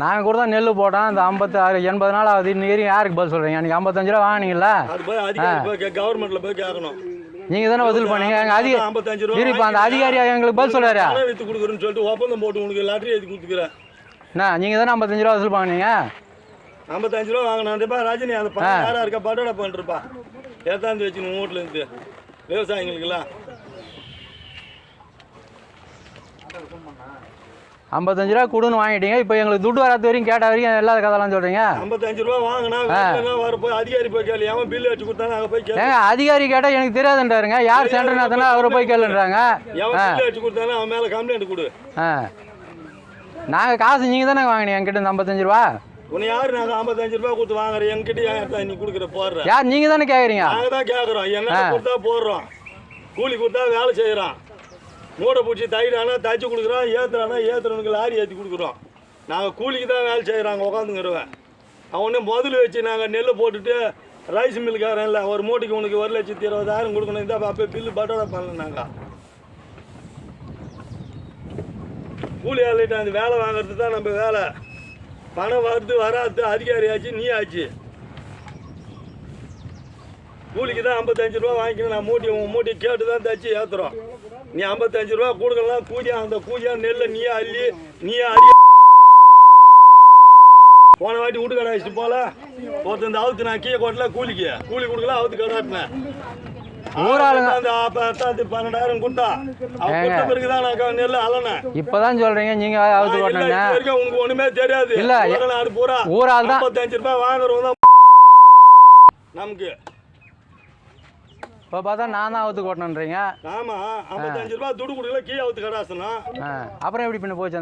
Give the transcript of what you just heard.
நாங்கள் கூட தான் நெல் போட்டோம் இந்த ஐம்பத்தி ஆறு எண்பது நாள் ஆகுது. இன்னைக்கு யாருக்கு பதில் சொல்கிறீங்க அன்றைக்கி ஐம்பத்தஞ்சு ரூபா வாங்கினீங்களா அது போய் கேட்கணும் நீங்கள் தானே பதில் பண்ணீங்க? எங்கள் அதிக இருப்பா அந்த அதிகாரி எங்களுக்கு பதில் சொல்கிறாரு பணம் வித்து கொடுக்குறேன்னு சொல்லிட்டு ஒப்பந்தம் போட்டு உனக்கு லாட்டரி எழுதி கொடுத்துக்கிறேன். என்ன நீங்கள் தானே ஐம்பத்தஞ்சு ரூபா வசூல் பண்ணீங்க? ஐம்பத்தஞ்சு ரூபா வாங்கினான்ப்பா ரஜினி அந்த பணம் யாரா இருக்கா? பட்டோட பண்ணிருப்பா ஏத்தாந்து வச்சுக்கணும் வீட்டுல இருந்து. விவசாயிகளுக்கெல்லாம் ஐம்பத்தஞ்சு ரூபா கொடுன்னு வாங்கிட்டீங்க. இப்போ எங்களுக்கு துட்டு வராத வரைக்கும் கேட்ட வரைக்கும் எல்லா கதெல்லாம் சொல்கிறீங்க ஐம்பத்தஞ்சு ரூபா வாங்கினா போய் அதிகாரி போய் கேளு. அவன் பில்லு அடிச்சு கொடுத்தானே அங்க போய் ஏங்க அதிகாரி கேட்டால் எனக்கு தெரியாதுன்றாருங்க. யார் சென்டர்னா அவரை போய் கேளுன்றாங்க. எவன் பில்லு அடிச்சு கொடுத்தானே அவன் மேல கம்ப்ளைண்ட் கொடு. ஆ. நாங்கள் காசு நீங்கள் தானே வாங்கினீங்க. என்கிட்ட இந்த ஐம்பத்தஞ்சு ரூபா? உன்னை யாரு நாங்க ஐம்பத்தஞ்சு ரூபா கொடுத்து வாங்குறோம் என்கிட்ட ஏன் நீ கொடுக்குற போடுற. யார் நீங்கள் தானே கேட்குறீங்க நாங்க தான் கேட்குறோம் என்ன கொடுத்தா போடுறோம். கூலி கொடுத்தா வேலை செய்கிறோம் மூடை பிடிச்சி தைடானா தைச்சி கொடுக்குறோம் ஏற்றுறானா ஏற்றுறவனுக்கு லாரி ஏற்றி கொடுக்குறோம் நாங்கள் கூலிக்கு தான் வேலை செய்கிறாங்க உட்காந்துங்கிறவன் அவனே முதல் வச்சு நாங்கள் நெல் போட்டுட்டு ரைஸ் மில்லுக்காரன் இல்லை ஒரு மூட்டைக்கு உனக்கு ஒரு லட்சத்தி இருபதாயிரம் கொடுக்கணும் இந்த அப்போ பில்லு பட்டோட பண்ணல நாங்கள் கூலி ஆளுகிட்ட அந்த வேலை வாங்குறது தான் நம்ம வேலை. பணம் வருது வராது அதிகாரி ஆச்சு நீ ஆச்சு. கூலிக்கு தான் ஐம்பத்தஞ்சு ரூபா வாங்கிக்கணும். நான் மூட்டி உன் மூட்டி கேட்டு தான் தச்சு ஏற்றுறோம் நீ ஐம்பத்தஞ்சு ரூபா கொடுக்கலாம் கூலியா அந்த கூலியா நெல்லை நீயே அள்ளி நீயே அள்ளி போன வாட்டி வீட்டு கடை வச்சுட்டு போல? ஒருத்தன் இந்த அவுத்து நான் கீழே கொட்டல கூலிக்கு. கூலி கொடுக்கல அவுத்து கடாட்டினேன். ஊராளுங்க- அந்த பத்தாயிரத்தி பன்னெண்டாயிரம் கொடுத்தா அவன் கொடுத்த பிறகு தான் நான் நெல் அலனேன் இப்போ தான் சொல்கிறீங்க நீங்கள் அவுத்து வரைக்கும் உனக்கு ஒண்ணுமே தெரியாது. இல்ல, பூரா ஊரால் தான். ஐம்பத்தஞ்சு ரூபாய் வாங்குறவங்க தான் நமக்கு. இப்போ பார்த்தா நான் தான் அவுத்து கொட்டணுன்றீங்க ஆமா ஐம்பத்தஞ்சு ரூபாய் துடு கொடுக்கல கீழே அவுத்து கடாசனம். ஆ அப்புறம் எப்படி பண்ணி போச்சு அந்த